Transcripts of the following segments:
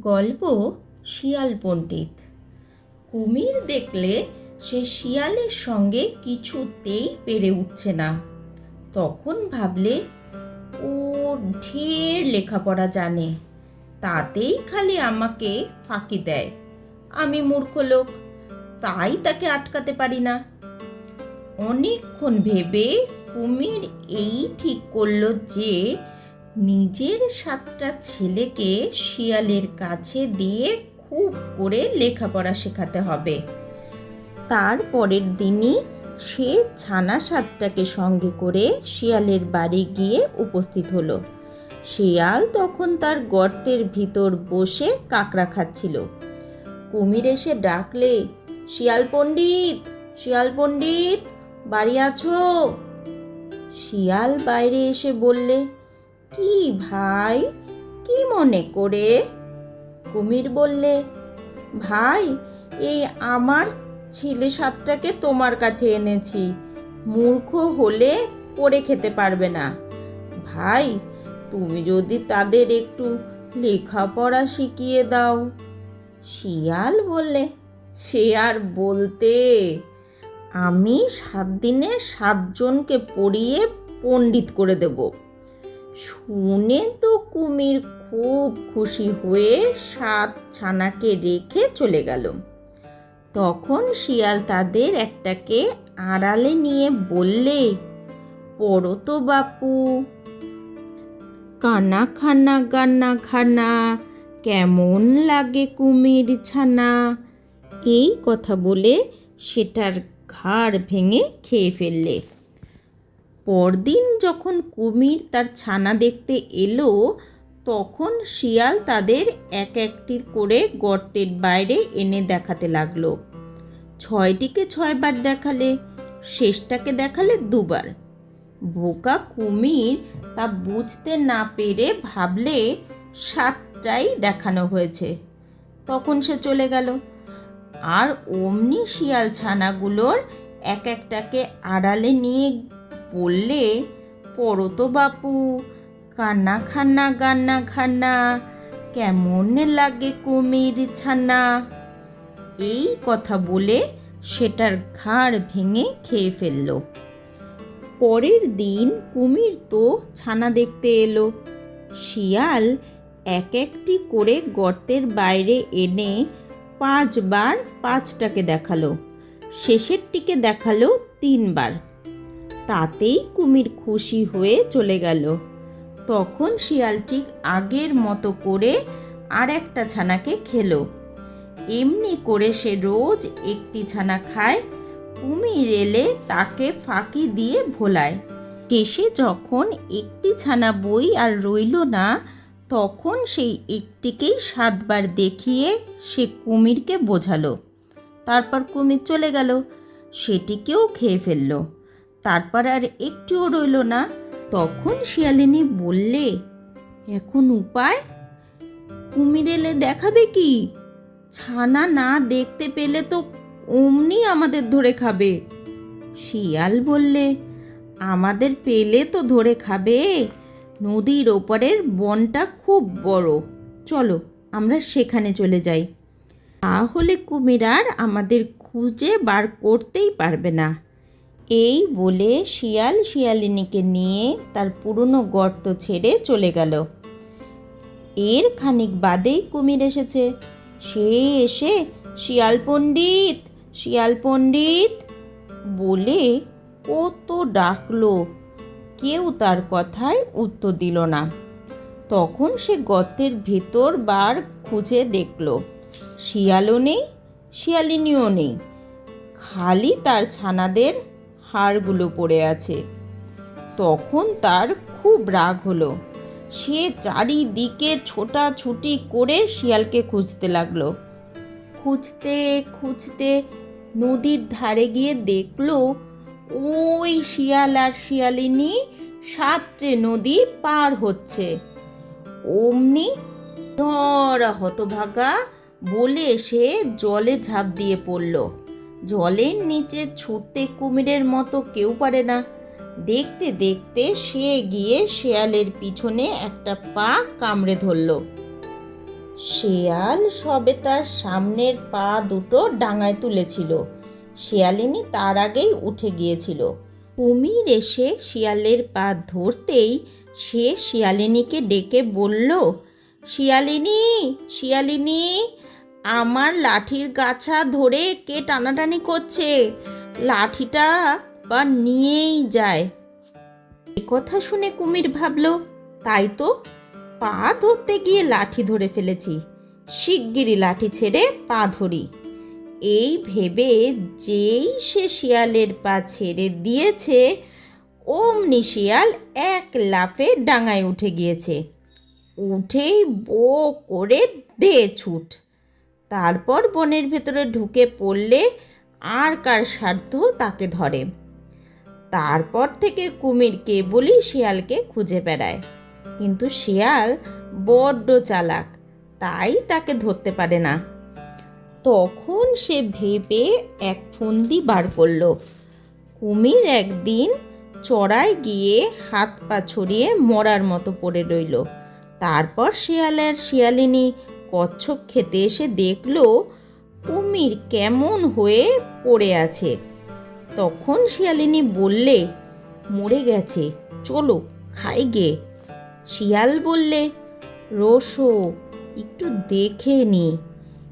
গল্প শিয়াল পণ্ডিত। কুমির দেখলে সে শিয়ালের সঙ্গে কিছুতেই পেরে উঠছে না। তখন ভাবলে, ও ঢের লেখাপড়া জানে, তাতেই খালি আমাকে ফাঁকি দেয়। আমি মূর্খ লোক, তাই তাকে আটকাতে পারি না। অনেকক্ষণ ভেবে কুমির এই ঠিক করল যে নিজের সাতটা ছেলেকে শিয়ালের কাছে দিয়ে খুব করে লেখাপড়া শেখাতে হবে। তার পরের দিনই সে ছানা সাতটাকে সঙ্গে করে শিয়ালের বাড়ি গিয়ে উপস্থিত হলো। শিয়াল তখন তার গর্তের ভিতর বসে কাঁকড়া খাচ্ছিল। কুমির এসে ডাকলে, শিয়াল পণ্ডিত শিয়াল পণ্ডিত, বাড়ি আছো? শিয়াল বাইরে এসে বললে কি ভাই? কি মনে করে? কুমির বললে, ভাই, এই আমার ছেলে সাতটাকে তোমার কাছে এনেছি। মূর্খ হলে করে খেতে পারবে না। ভাই, তুমি যদি তাদের একটু লেখাপড়া শিখিয়ে দাও। শিয়াল বললে, সে আর বলতে, আমি সাত দিনে সাতজনকে পড়িয়ে পণ্ডিত করে দেব। শুনে তো কুমির খুব খুশি হয়ে সাত ছানাকে রেখে চলে গেল। তখন শিয়াল তাদের একটাকে আড়ালে নিয়ে বললে পড়ো তো বাপু, কানা খানা গান্না খানা, কেমন লাগে কুমির ছানা? এই কথা বলে সেটার ঘাড় ভেঙে খেয়ে ফেললে। পরদিন যখন কুমির তার ছানা দেখতে এলো, তখন শিয়াল তাদের এক একটি করে গর্তের বাইরে এনে দেখাতে লাগল। ছয়টিকে ছয়বার দেখালে, শেষটাকে দেখালে দুবার। বোকা কুমির তা বুঝতে না পেরে ভাবলে সাতটাই দেখানো হয়েছে। তখন সে চলে গেল। আর অমনি শিয়াল ছানাগুলোর এক একটাকে আড়ালে নিয়ে বললে, পড়ো তো বাপু, কান্না খান্না, গান্না খান্না, কেমন লাগে কুমির ছানা? এই কথা বলে সেটার ঘাড় ভেঙে খেয়ে ফেলল। পরের দিন কুমির তো ছানা দেখতে এলো। শিয়াল এক একটি করে গর্তের বাইরে এনে পাঁচবার পাঁচটাকে দেখাল। শেষেরটিকে দেখাল তিনবার। তাতেই কুমির খুশি হয়ে চলে গেল। তখন শিয়াল ঠিক আগের মতো করে আর একটা ছানাকে খেলো। এমনি করে সে রোজ একটি ছানা খায়, কুমির এলে তাকে ফাঁকি দিয়ে ভোলায়। শেষে যখন একটি ছানা বই আর রইল না, তখন সেই একটিকেই সাতবার দেখিয়ে সে কুমিরকে বোঝালো। তারপর কুমির চলে গেল, সেটিকেও খেয়ে ফেলল। তারপর আর একটুও রইল না। তখন শিয়ালিনী বললে, এখন উপায়? কুমির এলে দেখাবে কি? ছানা না দেখতে পেলে তো অমনি আমাদের ধরে খাবে। শিয়াল বললে, আমাদের পেলে তো ধরে খাবে। নদীর ওপারের বনটা খুব বড়। চলো, আমরা সেখানে চলে যাই। তাহলে কুমির আর আমাদের খুঁজে বার করতেই পারবে না। এই বলে শিয়াল শিয়ালিনীকে নিয়ে তার পুরনো গর্ত ছেড়ে চলে গেল। এর খানিক বাদেই কুমির এসেছে। সে এসে, শিয়াল পণ্ডিত শিয়াল পণ্ডিত! বলে কত ডাকলো। কেউ তার কথায় উত্তর দিল না। তখন সে গর্তের ভেতর বার খুঁজে দেখল, শিয়ালও নেই, শিয়ালিনীও নেই। খালি তার ছানাদের হাড়গুলো পড়ে আছে। তখন তার খুব রাগ হলো। সে চারিদিকে ছোটাছুটি করে শিয়ালকে খুঁজতে লাগল। খুঁজতে খুঁজতে নদীর ধারে গিয়ে দেখল, ওই শিয়াল আর শিয়ালিনী সাতটে নদী পার হচ্ছে। অমনি ধরা হতভাগা বলে সে জলে ঝাঁপ দিয়ে পড়ল। জলের নিচে ছুটতে কুমিরের মতো কেউ পারে না। দেখতে দেখতে সে গিয়ে শেয়ালের পিছনে একটা পা কামড়ে ধরল। শেয়াল সবে তার সামনের পা দুটো ডাঙায় তুলেছিল। শিয়ালিনী তার আগেই উঠে গিয়েছিল। কুমির এসে শিয়ালের পা ধরতেই সে শিয়ালিনীকে ডেকে বলল, শিয়ালিনী শিয়ালিনী আমার লাঠির গাছা ধরে কে টানাটানি করছে? লাঠিটা বা নিয়েই যায়। এ কথা শুনে কুমির ভাবল, তাই তো, পা ধরতে গিয়ে লাঠি ধরে ফেলেছি। শিগগিরই লাঠি ছেড়ে পা ধরি। এই ভেবে যেই সে শিয়ালের পা ছেড়ে দিয়েছে, অমনি শিয়াল এক লাফে ডাঙায় উঠে গিয়েছে। উঠেই বো করে দে ছুট। তারপর বনের ভেতরে ঢুকে পড়লে আর কার সাধ্য তাকে ধরে। তারপর থেকে কুমির কেবলই শিয়ালকে খুঁজে বেড়ায়। কিন্তু শিয়াল বড্ড চালাক, তাই তাকে ধরতে পারে না। তখন সে ভেবে এক ফন্দি বার করল। কুমির একদিন চড়ায় গিয়ে হাত পা ছড়িয়ে মরার মতো পড়ে রইল। তারপর শিয়ালের শিয়ালিনী কচ্ছপ খেতে এসে দেখল কুমির কেমন হয়ে পড়ে আছে। তখন শিয়ালিনী বললে, মরে গেছে, চলো খাই গে। শিয়াল বললে, রসো, একটু দেখে নি।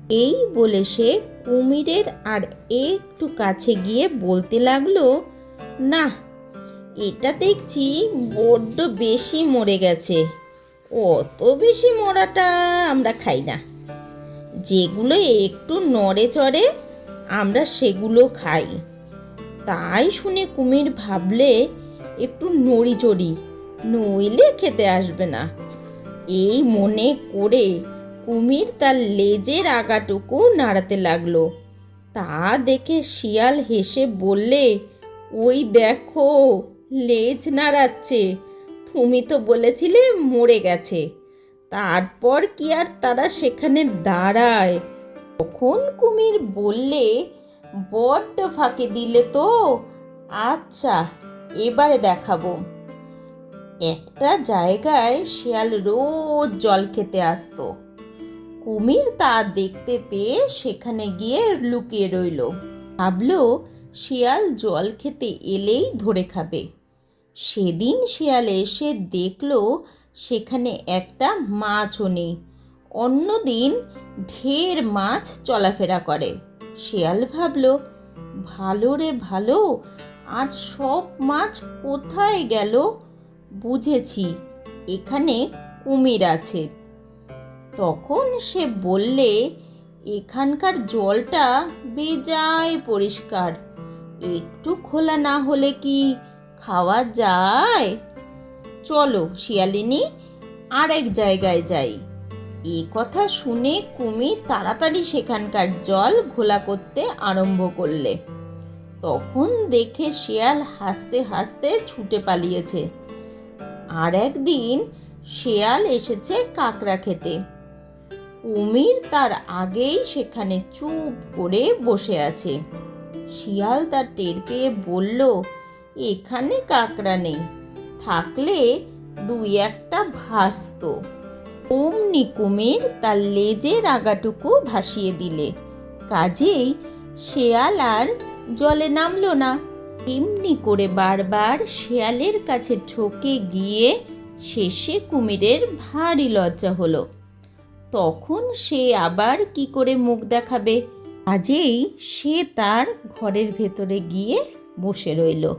এই বলে সে কুমিরের আর একটু কাছে গিয়ে বলতে লাগল না এটা দেখছি বড্ড বেশি মরে গেছে। অত বেশি মরাটা আমরা খাই না। যেগুলো একটু নড়ে চড়ে আমরা সেগুলো খাই। তাই শুনে কুমির ভাবলে একটু নড়ি চড়ি, নইলে খেতে আসবে না। এই মনে করে কুমির তার লেজের আগাটুকু নাড়াতে লাগল। তা দেখে শিয়াল হেসে বললে, ওই দেখো, লেজ নাড়াচ্ছে। তুমি তো বলেছিলে মরে গেছে। তারপর কি আর তারা সেখানে দাঁড়ায়? তখন কুমির বললে, বড্ড ফাঁকে দিলে তো। আচ্ছা এবারে দেখাবো। একটা জায়গায় শিয়াল রোজ জল খেতে আসতো। কুমির তা দেখতে পেয়ে সেখানে গিয়ে লুকিয়ে রইল। ভাবলো, শিয়াল জল খেতে এলেই ধরে খাবে। সেদিন শিয়ালে এসে দেখল সেখানে একটা মাছও নেই। অন্যদিন ঢের মাছ চলাফেরা করে। শিয়াল ভাবল, ভালো রে ভালো, আজ সব মাছ কোথায় গেল? বুঝেছি, এখানে কুমির আছে। তখন সে বললে, এখানকার জলটা বেজায় পরিষ্কার, একটু খোলা না হলে কি খাওয়া যায়। চলো শিয়ালিনী আর এক জায়গায় যাই। এ কথা শুনে কুমির তাড়াতাড়ি সেখানকার জল ঘোলা করতে আরম্ভ করলে। তখন দেখে শিয়াল হাসতে হাসতে ছুটে পালিয়েছে। আর একদিন শেয়াল এসেছে কাঁকড়া খেতে। কুমির তার আগেই সেখানে চুপ করে বসে আছে। শিয়াল তার টের পেয়ে বলল এখানে কাঁকড়া নেই। থাকলে দুই একটা ভাসত অমনি কুমির তার লেজের আগাটুকু ভাসিয়ে দিলে। কাজেই শেয়াল আর জলে নামলো না। এমনি করে বারবার শেয়ালের কাছে ঠকে গিয়ে শেষে কুমিরের ভারী লজ্জা হলো। তখন সে আবার কি করে মুখ দেখাবে? কাজেই সে তার ঘরের ভেতরে গিয়ে বসে রইল।